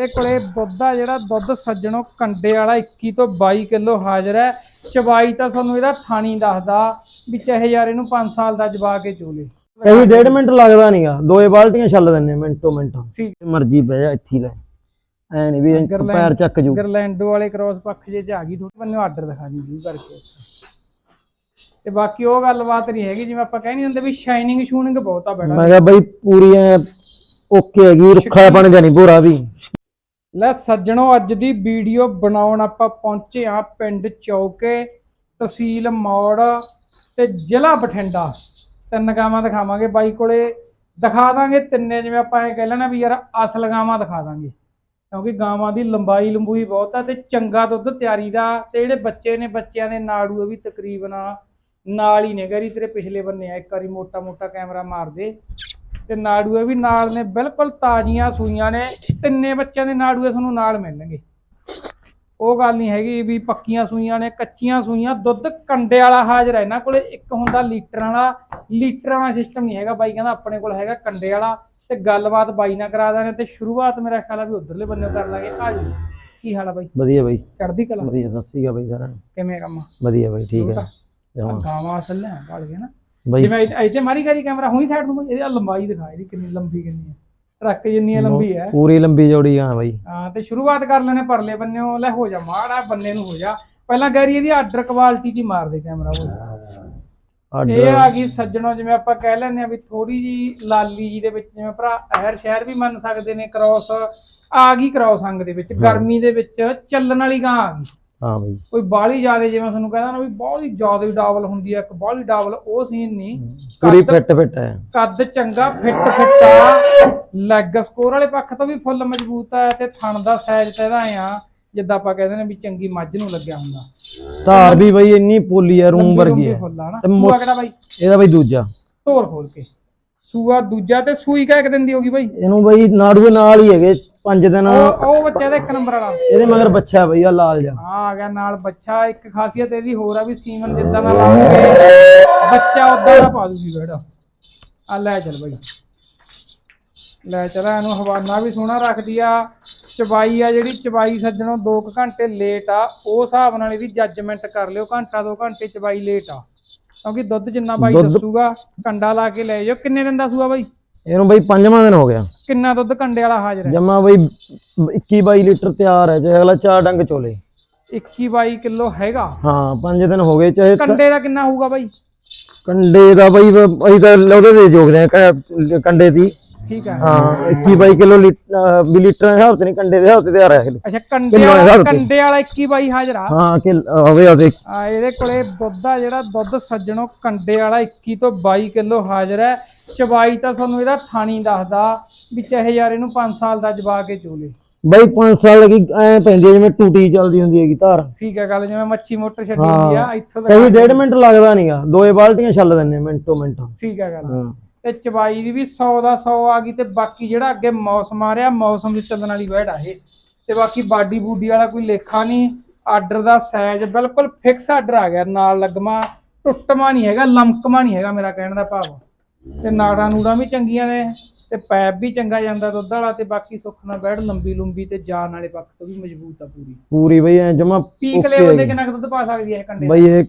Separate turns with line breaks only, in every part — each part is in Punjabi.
ਇਹਦੇ ਕੋਲੇ ਦੁੱਧ ਆ ਜਿਹੜਾ ਦੁੱਧ ਸੱਜਣੋ ਕੰਡੇ ਵਾਲਾ 21 ਤੋਂ 22 ਕਿਲੋ ਹਾਜ਼ਰ ਹੈ। ਚਵਾਈ ਤਾਂ ਤੁਹਾਨੂੰ ਇਹਦਾ ਥਾਣੀ ਦੱਸਦਾ ਵੀ ਚਾਹੇ ਯਾਰ ਇਹਨੂੰ 5 ਸਾਲ ਦਾ ਜਵਾ ਕੇ ਚੋਲੇ
ਕਈ ਡੇਢ ਮਿੰਟ ਲੱਗਦਾ ਨਹੀਂਗਾ ਦੋਏ ਬਾਲਟੀਆਂ ਛੱਲ ਦਿੰਨੇ ਮਿੰਟੋ ਮਿੰਟ।
ਠੀਕ।
ਮਰਜ਼ੀ ਪੈ ਜਾ ਇੱਥੇ ਲੈ। ਐ ਨਹੀਂ ਵੀ ਪੈਰ ਚੱਕ ਜੂ।
ਗਰਲੈਂਡੋ ਵਾਲੇ ਕ੍ਰੋਸ ਪੱਖ ਜੇ ਚ ਆ ਗਈ ਥੋੜੀ ਮੈਨੂੰ ਆਰਡਰ ਦਿਖਾ ਦੀ ਜੀ ਕਰਕੇ। ਤੇ ਬਾਕੀ ਉਹ ਗੱਲਬਾਤ ਨਹੀਂ ਹੈਗੀ ਜਿਵੇਂ ਆਪਾਂ ਕਹਿ ਨਹੀਂ ਹੁੰਦੇ ਵੀ ਸ਼ਾਈਨਿੰਗ ਸ਼ੂਨਿੰਗ ਬਹੁਤ ਆ ਬੈੜਾ।
ਮੈਂ ਕਿਹਾ ਬਈ ਪੂਰੀ ਓਕੇ ਹੈਗੀ ਰੁੱਖਾ ਬਣ ਜਾਣੀ ਭੋਰਾ ਵੀ।
ਲੈ ਸੱਜਣੋ, ਅੱਜ ਦੀ ਵੀਡੀਓ ਬਣਾਉਣ ਆਪਾਂ ਪਹੁੰਚੇ ਆ ਪਿੰਡ ਚੌਕੇ, ਤਹਿਸੀਲ ਮੌੜ ਤੇ ਜ਼ਿਲ੍ਹਾ ਬਠਿੰਡਾ। ਤਿੰਨ ਗਾਵਾਂ ਦਿਖਾਵਾਂਗੇ ਬਾਈ ਕੋਲੇ। ਦਿਖਾ ਦਾਂਗੇ ਤਿੰਨੇ, ਜਿਵੇਂ ਆਪਾਂ ਇਹ ਕਹਿ ਲੈਣਾ ਵੀ ਯਾਰ ਅਸਲ ਗਾਵਾਂ ਦਿਖਾ ਦਾਂਗੇ। ਕਿਉਂਕਿ ਗਾਵਾਂ ਦੀ ਲੰਬਾਈ ਲੰਬੂਈ ਬਹੁਤ ਆ ਤੇ ਚੰਗਾ ਦੁੱਧ ਤਿਆਰੀ ਦਾ ਤੇ ਜਿਹੜੇ ਬੱਚੇ ਨੇ, ਬੱਚਿਆਂ ਦੇ ਨਾੜੂ ਵੀ ਤਕਰੀਬਨ ਨਾਲ ਹੀ ਨੇ। ਗਰੀ ਤੇਰੇ ਪਿਛਲੇ ਬੰਨੇ ਆ, ਇੱਕ ਵਾਰੀ ਮੋਟਾ ਮੋਟਾ ਕੈਮਰਾ ਮਾਰ ਦੇ। ਤੇ ਨਾੜੂਏ ਵੀ ਨਾਲ ਨੇ ਬਿਲਕੁਲ ਤਾਜ਼ੀਆਂ ਸੂਈਆਂ ਨੇ ਤਿੰਨੇ ਬੱਚਿਆਂ ਦੇ ਨਾੜੂਏ ਤੁਹਾਨੂੰ ਨਾਲ ਮਿਲਣਗੇ। ਉਹ ਗੱਲ ਨਹੀਂ ਹੈਗੀ ਵੀ ਪੱਕੀਆਂ ਸੂਈਆਂ ਨੇ ਕੱਚੀਆਂ ਸੂਈਆਂ ਦੁੱਧ ਕੰਡੇ ਵਾਲਾ ਹਾਜ਼ਰ ਹੈ। ਇਹਨਾਂ ਕੋਲੇ ਇੱਕ ਹੁੰਦਾ ਲੀਟਰਾਂ ਵਾਲਾ ਲੀਟਰਾਂ ਵਾਲਾ ਸਿਸਟਮ ਨਹੀਂ ਹੈਗਾ ਬਾਈ ਕਹਿੰਦਾ ਆਪਣੇ ਕੋਲ ਹੈਗਾ ਕੰਡੇ ਵਾਲਾ। ਤੇ ਗੱਲਬਾਤ ਬਾਈ ਨਾਲ ਕਰਾ ਦਾਂਗੇ ਤੇ ਸ਼ੁਰੂਆਤ ਮੇਰਾ ਖਿਆਲ ਆ ਵੀ ਉਧਰਲੇ ਬੰਨੇ ਕਰ ਲਾਂਗੇ। ਆ ਜੀ ਕੀ ਹਾਲ ਆ ਬਾਈ?
ਵਧੀਆ ਬਈ।
ਚੜ੍ਹਦੀ ਕਲਾ?
ਵਧੀਆ ਦੱਸੀਗਾ ਬਈ ਸਾਰਿਆਂ ਨੂੰ।
ਕਿਵੇਂ ਕੰਮ?
ਵਧੀਆ ਬਈ ਠੀਕ ਹੈ।
ਗਾਵਾਂ ਅਸਲ ਲੈ ਗਿਆ ਨਾ।
ਬਈ
ਜਿਵੇਂ ਇੱਥੇ ਮਾਰੀ ਕਰੀ ਕੈਮਰਾ ਹੋਈ ਸਾਈਡ ਨੂੰ ਇਹਦੀ ਲੰਬਾਈ ਦਿਖਾ ਇਹਦੀ ਕਿੰਨੀ ਲੰਬੀ ਕਿੰਨੀ ਹੈ ਟਰੱਕ ਜਿੰਨੀ ਲੰਬੀ ਹੈ
ਪੂਰੀ ਲੰਬੀ ਜੋੜੀ ਆ ਬਈ।
ਹਾਂ ਤੇ ਸ਼ੁਰੂਆਤ ਕਰ ਲੈਣੇ ਪਰਲੇ ਬੰਨਿਓ ਲੈ ਹੋ ਜਾ ਮਾੜਾ ਬੰਨੇ ਨੂੰ ਹੋ ਜਾ। ਪਹਿਲਾਂ ਗੈਰੀ ਇਹਦੀ ਆਰਡਰ ਕੁਆਲਿਟੀ ਦੀ ਮਾਰ ਦੇ ਕੈਮਰਾ ਉਹ। ਇਹ ਆ ਗਈ ਸੱਜਣੋ ਜਿਵੇਂ ਆਪਾਂ ਕਹਿ ਲੈਂਦੇ ਆ ਵੀ ਥੋੜੀ ਜੀ ਲਾਲੀ ਜੀ ਦੇ ਵਿੱਚ ਜਿਵੇਂ ਭਰਾ ਐਰ ਸ਼ਹਿਰ ਵੀ ਮੰਨ ਸਕਦੇ ਨੇ ਕ੍ਰਾਸ ਆ ਗਈ ਕ੍ਰਾਸ ਅੰਗ ਦੇ ਵਿੱਚ ਗਰਮੀ ਦੇ ਵਿੱਚ ਚੱਲਣ ਵਾਲੀ ਗਾਂ ਆ ਗਈ।
ਹਾਂ ਬਈ।
ਕੋਈ ਬਾਹਲੀ ਜ਼ਿਆਦਾ ਜਿਵੇਂ ਤੁਹਾਨੂੰ ਕਹਿੰਦਾ ਨਾ ਵੀ ਬਹੁਤ ਹੀ ਜ਼ਿਆਦਾ ਡਾਬਲ ਹੁੰਦੀ ਹੈ ਇੱਕ ਬਾਹਲੀ ਡਾਬਲ ਉਹ ਸੀਨ ਨਹੀਂ
ਪੂਰੀ
ਕੱਦ-
ਫਿੱਟ ਫਿੱਟ ਹੈ।
ਕੱਦ ਚੰਗਾ ਫਿੱਟ ਫਿੱਟਾ ਲੈਗ ਸਕੋਰ ਵਾਲੇ ਪੱਖ ਤੋਂ ਵੀ ਫੁੱਲ ਮਜ਼ਬੂਤ ਹੈ ਤੇ ਥਣ ਦਾ ਸਾਈਜ਼ ਤਾਂ ਇਹਦਾ ਆ ਜਿੱਦਾਂ ਆਪਾਂ ਕਹਿੰਦੇ ਨੇ ਵੀ ਚੰਗੀ ਮੱਝ ਨੂੰ ਲੱਗਿਆ ਹੁੰਦਾ।
ਧਾਰ ਵੀ ਬਈ ਇੰਨੀ ਪੋਲੀ ਹੈ ਰੂਮ ਵਰਗੀ ਹੈ
ਫੁੱਲ ਆ ਨਾ।
ਤੇ ਮੋ-
ਸੂਆ ਕਿਹੜਾ ਬਾਈ?
ਇਹਦਾ ਬਈ ਦੂਜਾ।
ਧੋਰ ਖੋਲ ਕੇ। ਸੂਆ ਦੂਜਾ ਤੇ ਸੂਈ ਕਾ ਇੱਕ ਦਿਨ ਦੀ ਹੋਗੀ ਬਾਈ।
ਇਹਨੂੰ ਬਈ ਨਾੜੂਏ ਨਾਲ ਹੀ ਹੈਗੇ। ਪੰਜ ਦਿਨ।
ਉਹ ਉਹ ਬੱਚੇ ਦਾ ਇੱਕ ਨੰਬਰ ਵਾਲਾ।
ਇਹਦੇ ਮਗਰ ਬੱਚਾ ਬਈ ਆ ਲਾਲ ਜਾ
ਹਾਂ ਆ ਗਿਆ ਨਾਲ ਬੱਚਾ ਇੱਕ ਖਾਸੀਅਤ ਇਹਦੀ ਹੋਰ ਆ ਵੀ ਸੀਮਨ ਜਿੱਦਾਂ ਦਾ ਲਾਉਂਗੇ ਬੱਚਾ ਉਦਾਂ ਦਾ ਪਾ ਦੂਗੀ ਬੇੜਾ ਆ ਲੈ ਚੱਲ ਬਾਈ। ਲੈ ਚਲਾ ਇਹਨੂੰ ਹਵਾਨਾ ਵੀ ਸੋਹਣਾ ਰੱਖਦੀ ਆ। ਚਬਾਈ ਆ ਜਿਹੜੀ ਚਬਾਈ ਸੱਜਣੋਂ 2 ਘੰਟੇ ਲੇਟ ਆ। ਉਹ ਹਿਸਾਬ ਨਾਲ ਇਹਦੀ ਜੱਜਮੈਂਟ ਕਰ ਲਿਓ ਘੰਟਾ 2 ਘੰਟੇ ਚਬਾਈ ਲੇਟ ਆ। ਕਿਉਂਕਿ ਦੁੱਧ ਜਿੰਨਾ ਬਾਈ
ਦੁੱਧ-
ਦੱਸੂਗਾ ਕੰਡਾ ਲਾ ਕੇ ਲੈ ਜਾਓ। ਕਿੰਨੇ ਦਿਨ ਦਾ ਸੂਆ ਬਾਈ?
ਇਹਨੂੰ ਬਈ ਪੰਜਵਾਂ ਦਿਨ ਹੋ ਗਿਆ।
ਕਿੰਨਾ ਦੁੱਧ ਕੰਡੇ ਵਾਲਾ ਹਾਜ਼ਰ ਹੈ?
ਜਮਾ ਬਈ 21 22 ਲੀਟਰ ਤਿਆਰ ਹੈ ਚਾਹੇ ਅਗਲਾ ਚਾਰ ਡੰਗ ਚੋਲੇ।
21 22 ਕਿਲੋ ਹੈਗਾ?
ਹਾਂ ਪੰਜ ਦਿਨ ਹੋ ਗਏ ਚਾਹੇ
ਕੰਡੇ ਦਾ ਕਿੰਨਾ ਹੋਊਗਾ ਬਾਈ?
ਕੰਡੇ ਦਾ ਬਈ ਅਸੀਂ ਤਾਂ ਉਹਦੇ ਦੇ ਜੋਗਦੇ ਆ ਕੰਡੇ ਦੀ।
ਠੀਕ ਹੈ
ਹਾਂ 21 22 ਕਿਲੋ ਵੀ ਲੀਟਰ ਦੇ ਹਿਸਾਬ ਤੇ ਨਹੀਂ ਕੰਡੇ ਦੇ ਹਿਸਾਬ ਤੇ ਤਿਆਰ ਹੈ।
ਅੱਛਾ ਕੰਡੇ
ਕਿਲੋ
ਵਾਲਾ। ਕੰਡੇ ਵਾਲਾ 21 22 ਹਾਜ਼ਰ ਆ।
ਹਾਂ ਕਿ ਹੋਵੇ ਉਹਦੇ
ਆ ਇਹਦੇ ਕੋਲੇ ਦੁੱਧ ਆ ਜਿਹੜਾ ਦੁੱਧ ਸੱਜਣੋ ਕੰਡੇ ਵਾਲਾ 21 ਤੋਂ 22 ਕਿਲੋ ਹਾਜ਼ਰ ਹੈ ਚਵਾਈ ਤਾਂ ਤੁਹਾਨੂੰ ਇਹਦਾ ਥਾਣੀ ਦੱਸਦਾ ਵੀ ਚਾਹੇ ਯਾਰ ਇਹਨੂੰ 5 ਸਾਲ ਦਾ ਜਵਾ ਕੇ ਚੋਲੇ
ਬਈ 5 ਸਾਲ ਦੀ ਐ ਪੈਂਦੀ ਹੈ ਜਿਵੇਂ ਟੂਟੀ ਚੱਲਦੀ ਹੁੰਦੀ ਹੈਗੀ ਧਾਰ।
ਠੀਕ ਹੈ ਗੱਲ ਜਿਵੇਂ ਮੱਛੀ ਮੋਟਰ ਛੱਡੀ ਹੁੰਦੀ ਆ ਇੱਥੋਂ
ਕਈ
ਤੱਕ
ਡੇਢ ਮਿੰਟ ਲੱਗਦਾ ਨਹੀਂਗਾ ਦੋਏ ਬਾਲਟੀਆਂ ਛੱਲ ਦਿੰਨੇ ਮਿੰਟੋ ਮਿੰਟ।
ਠੀਕ ਹੈ ਗੱਲ।
ਹਾਂ।
ਤੇ ਚਵਾਈ ਦੀ ਵੀ 100 ਦਾ 100 ਆ ਗਈ ਤੇ ਬਾਕੀ ਜਿਹੜਾ ਅੱਗੇ ਮੌਸਮ ਆ ਰਿਹਾ ਮੌਸਮ ਦੇ ਚੱਲਣ ਵਾਲੀ ਵਹਿੜ ਆ ਇਹ। ਤੇ ਬਾਕੀ ਬਾਡੀ ਬੂਡੀ ਵਾਲਾ ਕੋਈ ਲੇਖਾ ਨਹੀਂ ਆਰਡਰ ਦਾ ਸਾਈਜ਼ ਬਿਲਕੁਲ ਫਿਕਸ ਆਰਡਰ ਆ ਗਿਆ ਨਾਲ ਲੱਗਮਾ ਟੁੱਟਮਾ ਨਹੀਂ ਹੈਗਾ ਲਮਕਮਾ ਨਹੀਂ ਹੈਗਾ ਮੇਰਾ ਕਹਿਣ ਦਾ ਭਾਵ। ਤੇ ਨਾੜਾਂ ਨੂੜਾਂ ਵੀ ਚੰਗੀਆਂ ਨੇ ਤੇ ਪੈਪ ਵੀ ਚੰਗਾ ਜਾਂਦਾ ਦੁੱਧ ਵਾਲਾ ਤੇ ਬਾਕੀ ਸੁੱਖ ਨਾਲ ਬੈੜ ਲੰਬੀ ਲੰਬੀ ਤੇ ਜਾਨ ਵਾਲੇ ਪੱਖ ਤੋਂ ਵੀ ਮਜ਼ਬੂਤ ਆ ਪੂਰੀ।
ਪੂਰੀ ਬਈ ਐ ਜਮਾ
ਪੀਕ ਲੈਵਲ ਕਿੰਨਾ ਕੁ ਦੁੱਧ ਪਾ ਸਕਦੀ ਹੈ ਇਹ ਕੰਡੇ
ਬਈ ਇਹ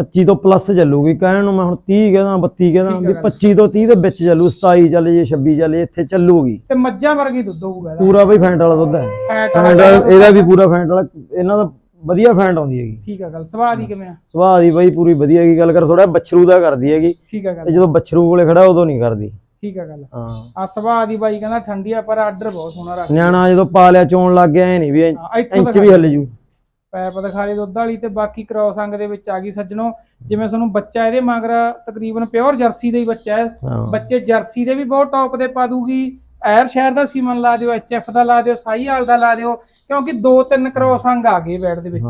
25 ਤੋਂ ਪਲੱਸ ਚੱਲੂਗੀ। ਕਹਿਣ ਨੂੰ ਮੈਂ ਹੁਣ 30 ਕਹਿੰਦਾ 32 ਕਹਿੰਦਾ ਵੀ
ਹੈ
25 ਤੋਂ 30 ਦੇ ਵਿੱਚ ਚੱਲੂ 27 ਚੱਲ ਜੇ 26 ਚੱਲ ਇੱਥੇ ਚੱਲੂਗੀ।
ਤੇ ਮੱਝਾਂ ਵਰਗੀ ਦੁੱਧ ਹੋਊਗਾ ਇਹਦਾ।
ਪੂਰਾ ਬਈ ਫੈਂਟ ਵਾਲਾ ਦੁੱਧ ਹੈ।
ਫੈਟ
ਫੈਂਟ
ਵਾਲਾ
ਇਹਦਾ ਵੀ ਪੂਰਾ ਫੈਂਟ ਵਾਲਾ ਇਹਨਾਂ ਦਾ ਵਧੀਆ ਫੈਂਟ ਆਉਂਦੀ ਹੈਗੀ।
ਠੀਕ ਆ ਗੱਲ ਸਵਾਦ ਹੀ ਕਿਵੇਂ ਆ?
ਸੁਭਾਅ ਦੀ ਬਈ ਪੂਰੀ ਵਧੀਆ ਹੈਗੀ ਗੱਲ ਕਰ ਥੋੜਾ ਬੱਛਰੂ ਦਾ ਕਰਦੀ ਹੈਗੀ।
ਠੀਕ ਆ
ਤੇ
ਗੱਲ
ਜਦੋਂ ਬੱਛਰੂ ਕੋਲੇ ਖੜਾ ਉਦੋਂ ਨਹੀਂ ਕਰਦੀ।
ਠੀਕ ਆ ਗੱਲ।
ਹਾਂ।
ਆ ਸੁਭਾਅ ਦੀ ਬਾਈ ਕਹਿੰਦਾ ਠੰਡੀ ਆ ਪਰ ਆਰਡਰ ਬਹੁਤ ਸੋਹਣਾ ਰੱਖ
ਨਿਆਣਾ ਜਦੋਂ ਪਾ ਲਿਆ ਚੋਣ ਲੱਗ ਗਿਆ ਐ ਨਹੀਂ ਵੀ
ਹਾਂ, ਇੱਥੋਂ
ਇੰਚ ਵੀ ਹੱਲ ਜੂ।
ਪੈਪ ਦਿਖਾਲੇ ਦੁੱਧ ਵਾਲੀ ਤੇ ਬਾਕੀ ਕ੍ਰੋਸ ਅੰਗ ਦੇ ਵਿੱਚ ਆ ਗਈ ਸੱਜਣੋ। ਜਿਵੇਂ ਤੁਹਾਨੂੰ ਬੱਚਾ ਇਹਦੇ ਮਗਰ ਤਕਰੀਬਨ ਪਿਓਰ ਜਰਸੀ ਦਾ ਹੀ ਬੱਚਾ ਹੈ। ਬੱਚੇ ਜਰਸੀ ਦੇ ਵੀ ਬਹੁਤ ਟੌਪ ਦੇ ਪਾ ਦੂਗੀ। ਐਰ ਸ਼ਹਿਰ ਦਾ ਸੀਮਨ ਲਾ ਦਿਓ ਐਚਐਫ ਦਾ ਲਾ ਦਿਓ ਸਾਈਹਾਲ ਦਾ ਲਾ ਦਿਓ ਕਿਉਂਕਿ ਦੋ ਤਿੰਨ ਕ੍ਰੋਸ ਅੰਗ ਆ ਗਏ ਬੈਡ ਦੇ ਵਿੱਚ।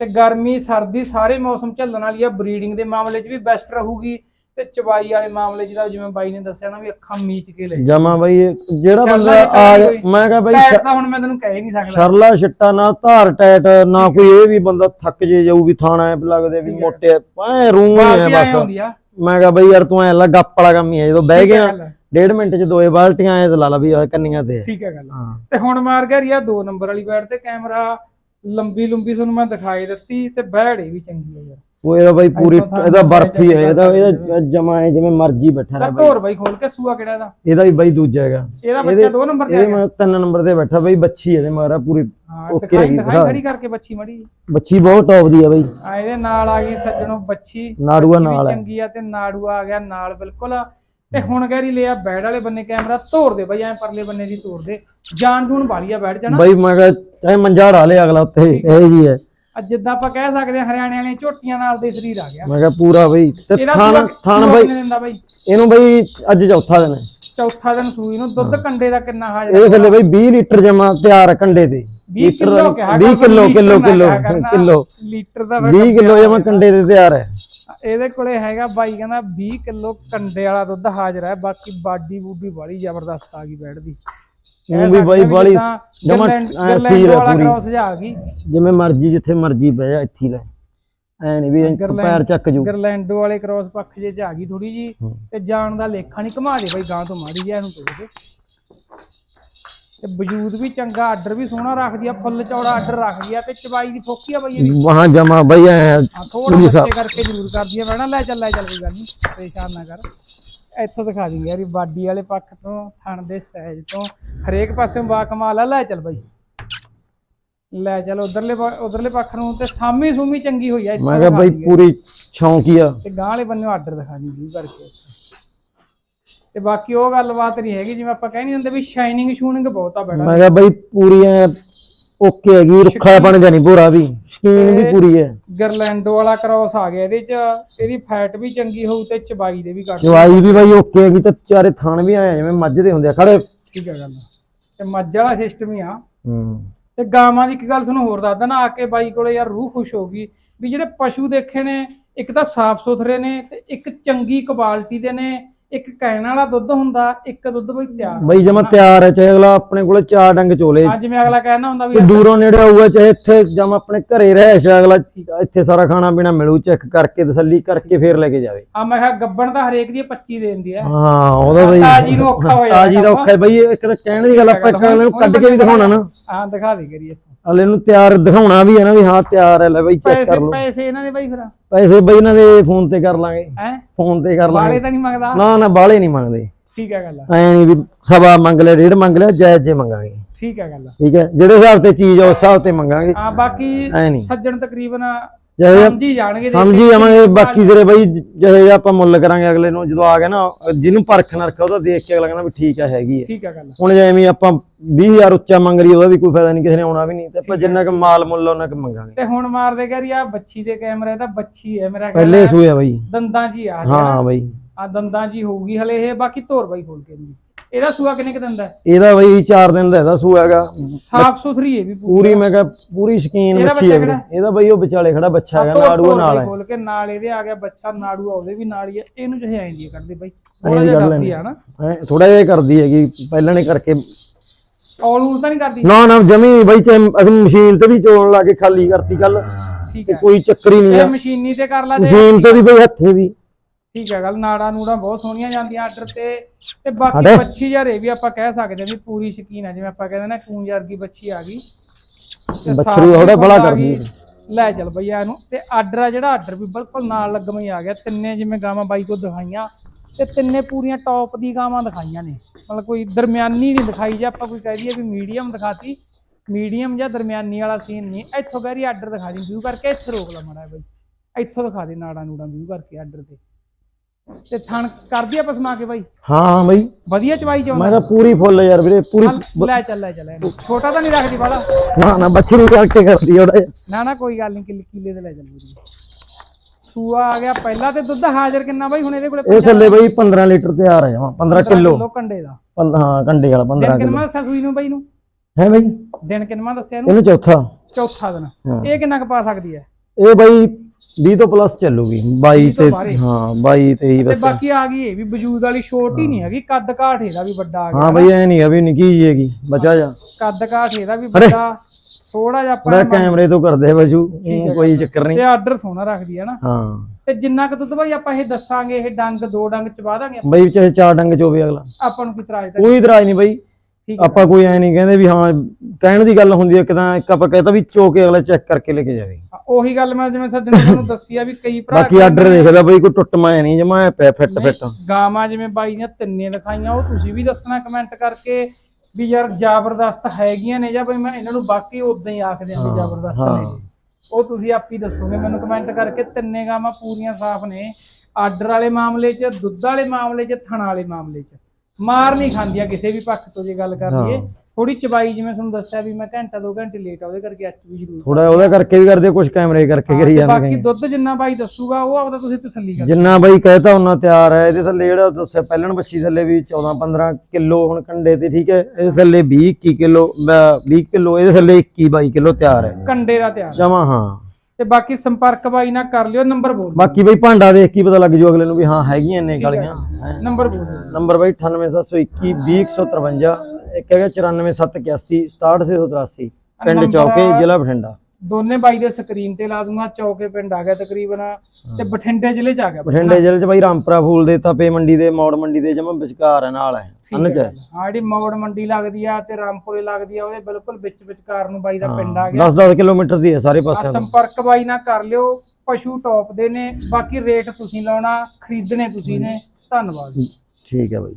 ਤੇ ਗਰਮੀ ਸਰਦੀ ਸਾਰੇ ਮੌਸਮ ਝੱਲਣ ਵਾਲੀ ਆ। ਬਰੀਡਿੰਗ ਦੇ ਮਾਮਲੇ 'ਚ ਵੀ ਬੈਸਟ ਰਹੂਗੀ। ਤੇ ਚਵਾਈ ਵਾਲੇ ਮਾਮਲੇ ਤਾਂ ਜਿਵੇਂ ਬਾਈ ਨੇ ਦੱਸਿਆ ਨਾ ਵੀ ਅੱਖਾਂ ਮੀਚ ਕੇ ਲੈ
ਜਮਾ ਬਈ ਇਹ ਜਿਹੜਾ ਬੰਦਾ ਆ ਮੈਂ ਕਹਾਂ ਬਈ
ਤਾਂ ਹੁਣ ਮੈਂ ਤੈਨੂੰ ਕਹਿ ਹੀ ਨਹੀਂ ਸਕਦਾ।
ਸ਼ਰਲਾ ਛਿੱਟਾ ਨਾ ਧਾਰ ਟੈਟ ਨਾ ਕੋਈ ਇਹ ਵੀ ਬੰਦਾ ਥੱਕ ਜੇ ਜਾਊ ਵੀ ਥਾਣਾ ਐ ਲੱਗਦੇ ਵੀ ਮੋਟੇ ਐ
ਬਾਕੀ
ਐ
ਐ
ਬਸ ਮੈਂ ਕਿਹਾ ਬਈ ਯਾਰ ਤੂੰ ਐ ਲੱਗ ਗੱਪ ਵਾਲਾ ਕੰਮ ਹੀ ਹੈ। ਜਦੋਂ ਬਹਿ ਗਿਆ। ਡੇਢ ਮਿੰਟ ਚ ਦੋਏ ਬਾਲਟੀਆਂ ਐ ਤੇ ਲਾ ਲਾ ਵੀ ਕੰਨੀਆਂ ਤੇ।
ਠੀਕ ਹੈ ਗੱਲ। ਤੇ ਹੁਣ ਮਾਰ ਗਿਆ ਰਿਆ ਦੋ ਨੰਬਰ ਵਾਲੀ ਬੈਠ ਤੇ ਕੈਮਰਾ ਲੰਬੀ ਲੰਬੀ ਤੁਹਾਨੂੰ ਮੈਂ ਦਿਖਾਈ ਦਿੱਤੀ ਤੇ ਬੈੜ ਵੀ ਚੰਗੀ ਹੈ ਯਾਰ।
ਉਹ ਇਹਦਾ ਬਈ ਪੂਰੀ ਇਹਦਾ ਬਰਫੀ ਹੈ ਇਹਦਾ ਇਹਦਾ ਜਮਾ ਹੈ ਜਿਵੇਂ ਮਰਜ਼ੀ ਬੈਠਾ ਰਹੇ ਬਈ।
ਬਾਈ ਖੋਲ ਕੇ ਸੂਆ ਕਿਹੜਾ ਇਹਦਾ?
ਇਹਦਾ ਵੀ ਬਈ ਦੂਜਾ ਹੈਗਾ।
ਇਹਦਾ ਬੱਚਾ
ਇਹਦੇ-
ਦੋ ਨੰਬਰ ਤੇ ਆ ਗਿਆ।
ਮੈਂ ਤਿੰਨ ਨੰਬਰ ਤੇ ਬੈਠਾ ਬਈ ਬੱਚੀ ਇਹਦੇ ਮਾਰਾ ਪੂਰੀ
ਹਾਂ
ਓਕੇ ਹੈਗੀ, ਦਿਖਾ।
ਖੜੀ ਕਰਕੇ ਬੱਚੀ ਮੜੀ
ਬੱਚੀ ਬਹੁਤ ਟੌਪ ਦੀ ਹੈ ਬਈ।
ਆ ਇਹਦੇ ਨਾਲ ਆ ਗਈ ਸੱਜਣੋ ਬੱਚੀ।
ਨਾੜੂਆ ਨਾਲ ਹੈ।
ਚੰਗੀ ਆ ਤੇ ਨਾੜੂਆ ਆ ਗਿਆ ਨਾਲ ਬਿਲਕੁਲ ਤੇ ਹੁਣ ਗੈਰੀ ਲਿਆ ਬੈੜ ਵਾਲੇ ਬੰਨੇ ਕੈਮਰਾ ਤੋੜ ਦੇ ਬਈ ਐ ਪਰਲੇ ਬੰਨੇ ਦੀ ਤੋੜ ਦੇ। ਜਾਨ ਜੂਨ ਵਾਲੀ ਆ ਬੈਠ ਜਾਣਾ
ਬਈ ਮੈਂ ਕਿਹਾ ਚਾਹੇ ਮੰਜਾ ਢਾ ਲੇ ਅਗਲਾ ਉੱਥੇ ਇਹ ਜੀ ਹੈ।
ਅੱਜ ਜਿੱਦਾਂ ਆਪਾਂ ਕਹਿ ਸਕਦੇ ਹਾਂ ਹਰਿਆਣੇ ਵਾਲੀਆਂ ਝੋਟੀਆਂ ਨਾਲ ਦੇ ਸਰੀਰ ਆ ਗਿਆ।
ਮੈਂ ਕਿਹਾ ਪੂਰਾ ਬਈ ਤੇ
ਇਹਦਾ
ਥਾਣ
ਸੂਆ-
ਥਾਣ
ਸੂਆ
ਬਈ
ਕਿੰਨੇ ਦਿੰਦਾ ਬਈ?
ਇਹਨੂੰ ਬਈ ਅੱਜ ਚੌਥਾ ਦਿਨ ਹੈ।
ਚੌਥਾ ਦਿਨ ਸੂਈ ਨੂੰ ਦੁੱਧ ਕੰਡੇ ਦਾ ਕਿੰਨਾ ਹਾਜ਼ਰ
ਇਹ ਥੱਲੇ ਬਈ 20 ਲੀਟਰ ਜਮਾ ਤਿਆਰ ਕੰਡੇ ਤੇ।
20 ਕਿਲੋ ਕਿਹਾ
20 kilo kilo kilo kilo.
Litre ਦਾ ਫਿਰ
20 ਕਿਲੋ ਜਮਾ ਕੰਡੇ ਤੇ ਤਿਆਰ ਹੈ।
ਇਹਦੇ ਕੋਲੇ ਹੈਗਾ ਬਾਈ ਕਹਿੰਦਾ 20 ਕਿਲੋ ਕੰਡੇ ਵਾਲਾ ਦੁੱਧ ਹਾਜ਼ਰ ਹੈ ਬਾਕੀ ਬਾਡੀ ਬੂਡੀ ਬੜੀ ਜ਼ਬਰਦਸਤ ਆ ਗਈ ਬੈਠਦੀ
ਉਹ ਵੀ ਬਾਈ ਬਾਲੀ ਜਮਾ ਫੀਲ ਹੈ ਪੂਰੀ।
ਆ ਗਈ।
ਜਿਵੇਂ ਮਰਜ਼ੀ ਜਿੱਥੇ ਮਰਜ਼ੀ ਬਹਿ ਜਾ ਇੱਥੇ ਲੈ। ਐ ਨਹੀਂ ਵੀ ਪੈਰ ਚੱਕ ਜੂ।
ਗਰਲੈਂਡੋ ਵਾਲੇ ਕ੍ਰੋਸ ਪੱਖ ਜੇ ਚ ਆ ਗਈ ਥੋੜੀ ਜੀ। ਤੇ ਜਾਣ ਦਾ ਲੇਖਾ ਨਹੀਂ ਘਮਾ ਦੇ ਬਾਈ ਗਾਂ ਤੋਂ ਮਾਰੀ ਜਾ ਇਹਨੂੰ ਤੋੜ ਦੇ ਤੇ ਵਜੂਦ ਵੀ ਚੰਗਾ ਆਰਡਰ ਵੀ ਸੋਹਣਾ ਰੱਖਦੀ ਆ ਫੁੱਲ ਚੌੜਾ ਆਰਡਰ ਰੱਖਦੀ ਆ ਤੇ ਚਬਾਈ ਦੀ ਫੋਕੀ ਆ ਬਾਈ ਇਹ ਵੀ
ਵਹਾਂ ਜਮਾ ਬਈ ਐ
ਥੋੜਾ ਕਰਕੇ ਜ਼ਰੂਰ ਕਰਦੀ ਆ ਮੈਡਮ ਲੈ ਚੱਲ ਲੈ ਚੱਲ ਕੋਈ ਗੱਲ ਨਹੀਂ ਪਰੇਸ਼ਾਨ ਨਾ ਕਰ। ਇੱਥੋਂ ਦਿਖਾ ਦਿੰਗੇ ਯਾਰੀ ਬਾਡੀ ਵਾਲੇ ਪੱਖ ਤੋਂ ਥਣ ਦੇ ਸਾਈਜ਼ ਤੋਂ ਹਰੇਕ ਪਾਸੇ ਬਾ ਕਮਾਲ ਆ ਲੈ ਚੱਲ ਬਾਈ। ਲੈ ਚੱਲ ਉਧਰਲੇ ਉਧਰਲੇ ਪੱਖ ਨੂੰ ਤੇ ਸਾਮੀ ਸੂਮੀ ਚੰਗੀ ਹੋਈ ਆ
ਮੈਂ ਕਿਹਾ ਬਈ। ਪੂਰੀ ਸ਼ੌਂਕੀ ਆ।
ਤੇ ਗਾਂ ਵਾਲੇ ਬੰਨੇ ਆਰਡਰ ਦਿਖਾ ਦੀ ਵੀ ਕਰਕੇ ਤੇ ਬਾਕੀ ਉਹ ਗੱਲਬਾਤ ਨਹੀਂ ਹੈਗੀ ਜਿਵੇਂ ਆਪਾਂ ਕਹਿ ਨਹੀਂ ਹੁੰਦੇ ਵੀ ਸ਼ਾਈਨਿੰਗ ਸ਼ੂਨਿੰਗ ਬਹੁਤ ਆ ਬੈੜਾ।
ਮੈਂ ਕਿਹਾ ਬਈ ਪੂਰੀ ਐ ਓਕੇ ਹੈਗੀ ਰੁੱਖਾਪਣ ਜਾਂ ਨਹੀਂ ਪੂਰਾ ਵੀ। ਸ਼ਕੀਨ ਵੀ ਪੂਰੀ ਹੈ।
ਗਰਲੈਂਡੋ ਵਾਲਾ ਕ੍ਰਾਸ ਆ ਗਿਆ ਇਹਦੇ ਚ ਇਹਦੀ ਫੈਟ ਵੀ ਚੰਗੀ ਹੋਊ ਤੇ ਚਬਾਈ ਦੇ ਵੀ ਘੱਟ
ਜਵਾਈ ਵੀ ਬਈ ਓਕੇ ਹੈਗੀ ਤੇ ਚਾਰੇ ਥਣ ਵੀ ਆਏ ਜਿਵੇਂ ਮੱਝ ਦੇ ਹੁੰਦੇ ਆ ਖੜੇ।
ਠੀਕ ਹੈ ਗੱਲ। ਤੇ ਮੱਝ ਵਾਲਾ ਸਿਸਟਮ ਹੀ ਆ।
ਹੂੰ।
ਤੇ ਗਾਵਾਂ ਦੀ ਇੱਕ ਗੱਲ ਤੁਹਾਨੂੰ ਹੋਰ ਦੱਸਦਾ ਨਾ ਆ ਕੇ ਬਾਈ ਕੋਲੇ ਯਾਰ ਰੂਹ ਖੁਸ਼ ਹੋ ਗਈ ਵੀ ਜਿਹੜੇ ਪਸ਼ੂ ਦੇਖੇ ਨੇ ਇੱਕ ਤਾਂ ਸਾਫ਼ ਸੁਥਰੇ ਨੇ ਤੇ ਇੱਕ ਚੰਗੀ ਕੁਆਲਿਟੀ ਦੇ ਨੇ ਇੱਕ ਕਹਿਣ ਵਾਲਾ ਦੁੱਧ ਹੁੰਦਾ ਇੱਕ ਦੁੱਧ ਬਈ ਤਿਆਰ
ਬਈ ਜਮਾ ਤਿਆਰ ਹੈ ਚਾਹੇ ਅਗਲਾ ਆਪਣੇ ਕੋਲੇ ਚਾਰ ਡੰਗ ਚੋਲੇ।
ਅੱਜ ਜਿਵੇਂ ਅਗਲਾ ਕਹਿਣਾ ਹੁੰਦਾ ਵੀ
ਕੋਈ ਦੂਰੋਂ ਨੇੜੇ ਆਊਗਾ ਚਾਹੇ ਇੱਥੇ ਜਮ ਆਪਣੇ ਘਰੇ ਰਹਿ ਅਗਲਾ ਇੱਥੇ ਸਾਰਾ ਖਾਣਾ ਪੀਣਾ ਮਿਲੂ ਚੈੱਕ ਕਰਕੇ ਤਸੱਲੀ ਕਰਕੇ ਫੇਰ ਲੈ ਕੇ ਜਾਵੇ।
ਆ ਮੈਂ ਕਿਹਾ ਗੱਬਣ ਤਾਂ ਹਰੇਕ ਦੀ 25 ਦੇ ਦਿੰਦੀ ਆ
ਹਾਂ ਉਹਦਾ ਬਈ
ਤਾਜੀ ਨੂੰ ਔਖਾ ਹੋ ਜਾਂਦਾ
ਤਾਜੀ ਦਾ ਔਖਾ ਹੈ। ਬਈ ਇੱਕ ਤਾਂ ਕਹਿਣ ਦੀ ਗੱਲ ਆਪਾਂ ਇੱਕ ਅਗਲੇ ਨੂੰ ਕੱਢ ਕੇ ਵੀ ਦਿਖਾਉਣਾ ਨਾ।
ਹਾਂ ਦਿਖਾ ਦੇ ਕਰੀਏ।
ਅਗਲੇ ਨੂੰ ਤਿਆਰ ਦਿਖਾਉਣਾ ਵੀ ਹੈ ਨਾ ਵੀ ਹਾਂ ਤਿਆਰ ਹੈ ਲੈ ਬਈ ਚੈੱਕ ਕਰ ਲਓ।
ਪੈਸੇ ਇਹਨਾਂ ਦੇ ਬਾਈ ਫਿਰ।
ਪੈਸੇ ਬਈ ਇਹਨਾਂ ਦੇ ਫੋਨ ਤੇ ਕਰ ਲਾਂਗੇ।
ਹੈ?
ਫੋਨ ਤੇ ਕਰ
ਵਾਲੇ
ਲਾਂਗੇ
ਤਾਂ ਨਹੀਂ ਮੰਗਦਾ?
ਨਾ ਨਾ ਬਾਲੇ ਨਹੀਂ ਮੰਗਦੇ।
ਠੀਕ ਹੈ ਗੱਲ
ਐ ਨਹੀਂ ਵੀ ਸਵਾ ਮੰਗ ਲਿਆ ਡੇਢ ਮੰਗ ਲਿਆ ਜਾਇਜ਼ ਜੇ ਮੰਗਾਂਗੇ। ਠੀਕ
ਠੀਕ ਹੈ ਗੱਲ
ਹੈ? ਜਿਹੜੇ ਹਿਸਾਬ ਤੇ ਚੀਜ਼ ਆ ਉਸ ਹਿਸਾਬ ਤੇ ਮੰਗਾਂਗੇ।
ਹਾਂ ਬਾਕੀ
ਐ ਨਹੀਂ।
ਸੱਜਣ ਤਕਰੀਬਨ
ਜਿਹੇ
ਸਮਝੀ ਜਾਣਗੇ
ਸਮਝੀ ਜਾਵਾਂਗੇ ਬਾਕੀ ਤੇਰੇ ਬਈ ਜਿਹੇ ਆਪਾਂ ਮੁੱਲ ਕਰਾਂਗੇ ਅਗਲੇ ਨੂੰ ਜਦੋਂ ਆ ਗਿਆ ਨਾ ਜਿਹਨੂੰ ਪਰਖ ਨਰਖ ਉਹਦਾ ਦੇਖ ਕੇ ਅਗਲਾ ਕਹਿੰਦਾ ਵੀ ਠੀਕ ਆ ਹੈਗੀ ਹੈ
ਠੀਕ ਹੈ ਗੱਲ।
ਹੁਣ ਜਿਵੇਂ ਆਪਾਂ 20000 ਉੱਚਾ ਮੰਗ ਲਈ ਉਹਦਾ ਵੀ ਕੋਈ ਫਾਇਦਾ ਨਹੀਂ ਕਿਸੇ ਨੇ ਆਉਣਾ ਵੀ ਨਹੀਂ ਤੇ ਆਪਾਂ ਜਿੰਨਾ ਕੁ ਮਾਲ ਮੁੱਲ ਉਹਨਾਂ ਕੁ ਮੰਗਾਂਗੇ।
ਤੇ ਹੁਣ ਮਾਰਦੇ ਕਰੀ ਆ ਬੱਚੀ ਦੇ ਕੈਮਰੇ ਤਾਂ ਬੱਚੀ ਹੈ ਮੇਰਾ
ਪਹਿਲੇ ਸੂਏ ਆ ਬਈ।
ਦੰਦਾਂ 'ਚ ਹੀ ਆ
ਹਾਂ ਬਈ।
ਆ ਦੰਦਾਂ 'ਚ ਹੀ ਹੋਊਗੀ ਹਲੇ ਇਹ ਬਾਕੀ ਧੋਰ ਬਾਈ ਖੋਲ ਕੇ ਨਹੀਂ ਇਹਦਾ ਸੂਆ ਕਿੰਨੇ ਕ ਦੰਦਾ ਹੈ?
ਇਹਦਾ ਬਈ 4 ਦਿਨ ਦਾ ਇਹਦਾ ਸੂਆ ਹੈਗਾ।
ਸਾਫ਼ ਸੁਥਰੀ ਹੈ ਵੀ ਪੂਰੀ।
ਮੈਂ ਕਿਹਾ ਪੂਰੀ ਸ਼ਕੀਨ
ਇਹਦਾ ਬੱਚਾ
ਹੈ
ਕਿਹੜਾ?
ਇਹਦਾ ਬਈ ਉਹ ਵਿਚਾਲੇ ਖੜਾ ਬੱਚਾ ਹੈਗਾ ਨਾੜੂਆ ਨਾਲ ਹੈ।
ਖੋਲ ਕੇ ਨਾਲ ਇਹਦੇ ਆ ਗਿਆ ਬੱਚਾ ਨਾੜੂ ਆ ਉਹਦੇ ਵੀ ਨਾਲ ਹੀ ਹੈ। ਇਹਨੂੰ ਜਿਹੇ ਆਈ ਦੀ ਕੱਢਦੇ ਬਾਈ। ਥੋੜਾ ਜਿਹਾ
ਕਰ
ਕਰਦੀ ਆ ਨਾ
ਥੋੜਾ ਜਿਹਾ ਕਰਦੀ ਹੈਗੀ ਪਹਿਲਾਂ ਨੇ ਕਰਕੇ।
ਔਲ ਉਲ ਤਾਂ ਨਹੀਂ ਕਰਦੀ?
ਨਾ ਨਾ ਜਮੀ ਬਈ ਤੇ ਅਸੀਂ ਮਸ਼ੀਨ ਤੇ ਵੀ ਚੋਣ ਲਾ ਕੇ ਖਾਲੀ ਕਰਤੀ ਕੱਲ
ਠੀਕ ਹੈ।
ਕੋਈ ਚੱਕਰ ਹੀ ਨਹੀਂ
ਇਹ
ਆ।
ਮਸ਼ੀਨੀ ਤੇ ਕਰ ਲਾ ਤੇ
ਮਸ਼ੀਨ ਤੇ ਵੀ ਬਈ ਹੱਥੇ ਵੀ।
ਠੀਕ ਹੈ ਗੱਲ ਨਾੜਾ ਨੂੜਾ ਬਹੁਤ ਸੋਹਣੀਆਂ ਜਾਂਦੀਆਂ ਆਰਡਰ ਤੇ। ਤੇ ਬਾਕੀ ਬੱਚੀ ਯਾਰ ਇਹ ਵੀ ਆਪਾਂ ਕਹਿ ਸਕਦੇ ਵੀ ਪੂਰੀ ਸ਼ਕੀਨ ਹੈ ਜਿਵੇਂ ਆਪਾਂ ਕਹਿੰਦੇ ਨਾ ਕੂੰ ਵਰਗੀ ਬੱਚੀ ਆ ਗਈ।
ਥੋੜ੍ਹਾ
ਵੀ
ਬੜਾ ਕਰਦੀ।
ਲੈ ਚੱਲ ਬਈਆ ਇਹਨੂੰ। ਤੇ ਆਰਡਰ ਆ ਜਿਹੜਾ ਆਰਡਰ ਵੀ ਬਿਲਕੁਲ ਨਾਲ ਲੱਗਵੇਂ ਹੀ ਆ ਗਿਆ। ਤਿੰਨੇ ਜਿਵੇਂ ਗਾਵਾਂ ਬਾਈ ਕੋ ਦਿਖਾਈਆਂ। ਤੇ ਤਿੰਨੇ ਪੂਰੀਆਂ ਟੌਪ ਦੀ ਗਾਵਾਂ ਦਿਖਾਈਆਂ ਨੇ। ਮਤਲਬ ਕੋਈ ਦਰਮਿਆਨੀ ਨਹੀਂ ਦਿਖਾਈ ਜੇ ਆਪਾਂ ਕੋਈ ਕਹਿ ਦਈਏ ਵੀ ਮੀਡੀਅਮ ਦਿਖਾਤੀ। ਮੀਡੀਅਮ ਜਾਂ ਦਰਮਿਆਨੀ ਵਾਲਾ ਸੀਨ ਨਹੀਂ। ਇੱਥੋਂ ਕਹਿ ਰਹੀ ਆਰਡਰ ਦਿਖਾ ਦੀ ਵਿਊ ਕਰਕੇ ਇੱਥੇ ਰੋਕ ਲਾ ਮਾੜਾ ਬਈ। ਇੱਥੋਂ ਦਿਖਾ ਦੇ ਨਾੜਾ ਨੂੜਾ ਵਿਊ ਕਰਕੇ ਆਰਡਰ ਤੇ। ਤੇ ਥਣ ਕਰਦੀ ਆਪਾਂ ਸਮਾ ਕੇ ਬਾਈ?
ਹਾਂ ਬਈ।
ਵਧੀਆ ਚਵਾਈ
ਮੈਂ
ਚਾਹੁੰਦਾ
ਕਿਹਾ ਪੂਰੀ ਫੁੱਲ ਯਾਰ ਵੀਰੇ ਪੂਰੀ
ਲੈ ਚੱਲ ਲੈ ਚੱਲ। ਛੋਟਾ ਤਾਂ ਨਹੀਂ ਰੱਖਦੀ ਬਾਲਾ
ਨਾ ਨਾ ਬੱਛਰੂ ਕਰਕੇ ਕਰਦੀ ਉਹਦਾ
ਨਾ ਨਾ ਕੋਈ ਗੱਲ ਨਹੀਂ ਕਿੱਲੇ ਕਿੱਲੇ ਤੇ ਲੈ ਚੱਲ ਸੂਆ ਆ ਗਿਆ ਪਹਿਲਾਂ ਤੇ ਦੁੱਧ ਹਾਜ਼ਰ ਕਿੰਨਾ ਬਾਈ? ਹੁਣ ਇਹਦੇ ਕੋਲੇ
ਇਹ ਥੱਲੇ ਬਈ 15 ਲੀਟਰ ਤਿਆਰ ਹੈ ਜਮਾਂ 15 ਕਿਲੋ।
ਕੰਡੇ ਦਾ।
ਹਾਂ ਕੰਡੇ ਵਾਲਾ 15
ਦਿਨ
ਕਿਲੋ।
ਕਿੰਨਾ ਦੱਸਿਆ ਸੂਈ ਨੂੰ ਬਾਈ ਨੂੰ?
ਹੈ ਬਈ?
ਦਿਨ ਕਿੰਨਾ ਦੱਸਿਆ ਇਹਨੂੰ?
ਇਹਨੂੰ ਚੌਥਾ।
ਚੌਥਾ ਦਿਨ।
ਹਾਂ।
ਇਹ ਕਿੰਨਾ ਕੁ ਪਾ ਸਕਦੀ ਹੈ?
ਇਹ ਬਈ 20 ਤੋਂ ਪਲੱਸ ਚੱਲੂਗੀ 22
ਤੋਂ
ਤੇ
ਬਾਹਰੇ।
ਹਾਂ 22 23
ਤੇ
ਬਸ।
ਬਾਕੀ ਆ ਗਈ ਇਹ ਵੀ ਵਜੂਦ ਵਾਲੀ ਛੋਟੀ ਨਹੀਂ ਹੈਗੀ ਕੱਦ ਕਾਠ ਇਹਦਾ ਵੀ ਵੱਡਾ ਆ ਗਿਆ
ਹਾਂ ਬਈ ਐ ਨਹੀਂ ਆ ਵੀ ਨਿੱਕੀ ਹੈਗੀ ਬਚਾ ਜਾ
ਕੱਦ ਕਾਠ ਇਹਦਾ ਵੀ
ਅਰੇ।
ਵੱਡਾ ਥੋੜਾ ਜਿਹਾ ਆਪਾਂ
ਕੈਮਰੇ ਤੋਂ ਕਰਦੇ
ਹੈ,
ਊਂ ਕੋਈ ਚੱਕਰ ਨਹੀਂ।
ਤੇ ਆਰਡਰ ਸੋਹਣਾ ਰੱਖਦੀ ਹੈ ਨਾ।
ਹਾਂ।
ਤੇ ਜਿੰਨਾ ਕੁ ਦੁੱਧ ਬਾਈ ਆਪਾਂ ਇਹ ਦੱਸਾਂਗੇ ਇਹ ਡੰਗ ਦੋ ਡੰਗ ਚਵਾ ਦਾਂਗੇ
ਬਈ ਚਾਹੇ ਚਾਰ ਡੰਗ ਚੋਵੇ ਅਗਲਾ।
ਆਪਾਂ ਨੂੰ ਕੋਈ ਇਤਰਾਜ਼ ਤਾਂ
ਕੋਈ ਇਤਰਾਜ਼ ਨਹੀਂ ਬਈ।
ਠੀਕ ਹੈ।
ਆਪਾਂ ਕੋਈ ਐ ਨਹੀਂ ਕਹਿੰਦੇ ਵੀ ਹਾਂ ਕਹਿਣ ਦੀ ਗੱਲ ਹੁੰਦੀ ਹੈ ਕਿ ਤਾਂ ਇੱਕ ਆਪਾਂ ਕਹਤਾ ਵੀ ਚੋ ਕੇ ਅਗਲਾ ਚੈੱਕ ਕਰਕੇ ਲੈ ਕੇ ਜਾਵੇ।
ਉਹੀ ਗੱਲ ਮੈਂ ਜਿਵੇਂ ਸੱਜਣ ਨੇ ਤੁਹਾਨੂੰ ਦੱਸੀ ਆ ਵੀ ਕਈ ਭਰਾ
ਬਾਕੀ ਆਰਡਰ ਦੇਖਦਾ ਬਈ ਕੋਈ ਟੁੱਟ ਮੈਂ ਨਹੀਂ ਜਮਾ ਪਿਆ ਫਿੱਟ ਫਿੱਟ।
ਗਾਵਾਂ ਜਿਵੇਂ ਬਾਈ ਦੀਆਂ ਤਿੰਨੇ ਲਿਖਾਈਆਂ ਉਹ ਤੁਸੀਂ ਵੀ ਦੱਸਣਾ ਕਮੈਂਟ ਕਰਕੇ ਵੀ ਯਾਰ ਜ਼ਬਰਦਸਤ ਹੈਗੀਆਂ ਨੇ ਜਾਂ ਬਈ ਮੈਂ ਇਹਨਾਂ ਨੂੰ ਬਾਕੀ ਉਦਾਂ ਹੀ ਆਖ ਦਿਆਂ ਵੀ
ਹਾਂ,
ਜ਼ਬਰਦਸਤ। ਨੇ। ਉਹ ਤੁਸੀਂ ਆਪ ਹੀ ਦੱਸੋਗੇ ਮੈਨੂੰ ਕਮੈਂਟ ਕਰਕੇ ਤਿੰਨੇ ਗਾਵਾਂ ਪੂਰੀਆਂ ਸਾਫ਼ ਨੇ। ਆਰਡਰ ਵਾਲੇ ਮਾਮਲੇ 'ਚ ਦੁੱਧ ਵਾਲੇ ਮਾਮਲੇ 'ਚ ਥਣ ਵਾਲੇ ਮਾਮਲੇ 'ਚ। ਮਾਰ ਨਹੀਂ ਖਾਂਦੀਆਂ ਕਿਸੇ ਵੀ ਪੱਖ ਤੋਂ ਜੇ ਗੱਲ ਕਰ ਲਈਏ। ਥੋੜੀ ਚਬਾਈ ਜਿਵੇਂ ਤੁਹਾਨੂੰ ਦੱਸਿਆ ਵੀ ਮੈਂ ਘੰਟਾ ਦੋ ਘੰਟੇ ਲੇਟ ਆ ਉਹਦੇ ਕਰਕੇ ਐਚ ਵੀ ਜ਼ਰੂਰ
ਥੋੜਾ ਉਹਦਾ ਕਰਕੇ ਵੀ ਕਰਦੇ ਕੁਝ ਕੈਮਰੇ ਕਰਕੇ ਕਰੀ ਜਾਂਦੇ
ਬਾਕੀ। ਦੁੱਧ ਜਿੰਨਾ ਬਾਈ ਦੱਸੂਗਾ ਉਹ ਆਪਦਾ ਤੁਸੀਂ ਤਸੱਲੀ ਕਰ।
ਜਿੰਨਾ ਬਈ ਕਹਿਤਾ ਉਹਨਾਂ ਤਿਆਰ ਹੈ। ਇਹਦੇ ਥੱਲੇ ਜਿਹੜਾ ਦੱਸਿਆ ਪਹਿਲਣ ਬੱਚੀ ਥੱਲੇ ਵੀ 14 15 ਕਿਲੋ ਹੁਣ ਕੰਡੇ ਤੇ ਠੀਕ ਹੈ? ਇਹਦੇ ਥੱਲੇ 20 21 ਕਿਲੋ 20 ਕਿਲੋ ਇਹਦੇ ਥੱਲੇ 21 22 ਕਿਲੋ ਤਿਆਰ ਹੈ।
ਕੰਡੇ ਦਾ ਤਿਆਰ।
ਜਮਾ ਹਾਂ।
ਤੇ ਬਾਕੀ ਸੰਪਰਕ ਬਾਈ ਨਾਲ ਕਰ ਲਿਓ ਨੰਬਰ ਬੋਲ
ਬਾਕੀ ਬਈ ਭਾਂਡਾ ਦੇਖ ਕੇ ਪਤਾ ਲੱਗ ਜੂ ਅਗਲੇ ਨੂੰ ਵੀ ਹਾਂ ਹੈਗੀਆਂ ਨੇ ਗਾਲੀਆਂ।
ਨੰਬਰ ਬੋਲ।
ਨੰਬਰ ਬਈ 98721 20153 ਇੱਕ ਹੈਗਾ 94781 67683 ਪਿੰਡ ਚੌਕੇ ਜ਼ਿਲ੍ਹਾ ਬਠਿੰਡਾ।
ਦੋਨੇ ਬਾਈ ਦੇ ਸਕਰੀਨ ਤੇ ਲਾ ਦੂੰਗਾ ਚੌਕੇ ਪਿੰਡ ਆ ਗਿਆ ਤਕਰੀਬਨ ਤੇ ਬਠਿੰਡੇ ਜ਼ਿਲ੍ਹੇ ਚ ਆ ਗਿਆ।
ਬਠਿੰਡੇ ਜ਼ਿਲ੍ਹੇ ਚ ਬਈ ਰਾਮਪੁਰਾ ਫੂਲ ਦੇ ਤਪੇ ਮੰਡੀ ਦੇ ਮੌੜ ਮੰਡੀ ਦੇ ਜਮਾ ਵਿਚਕਾਰ ਹੈ ਨਾਲ ਹੈ ਅੰਨ ਚ ਹੈ।
ਹਾਂ ਜਿਹੜੀ ਮੌੜ ਮੰਡੀ ਲੱਗਦੀ ਆ ਤੇ ਰਾਮਪੁਰੇ ਲੱਗਦੀ ਆ ਉਹਦੇ ਬਿਲਕੁਲ ਵਿੱਚ ਵਿਚਕਾਰ ਨੂੰ ਬਾਈ ਦਾ ਪਿੰਡ ਆ ਗਿਆ।
10-10 ਕਿਲੋਮੀਟਰ ਦੀ ਹੈ ਸਾਰੇ ਤੋਂ।
ਸੰਪਰਕ ਬਾਈ ਨਾਲ ਕਰ ਲਿਓ ਪਸ਼ੂ ਟੌਪ ਦੇ ਨੇ ਬਾਕੀ ਰੇਟ ਤੁਸੀਂ ਲਾਉਣਾ ਖਰੀਦਣੇ ਤੁਸੀਂ ਨੇ ਧੰਨਵਾਦ।
ਠੀਕ ਹੈ ਬਈ।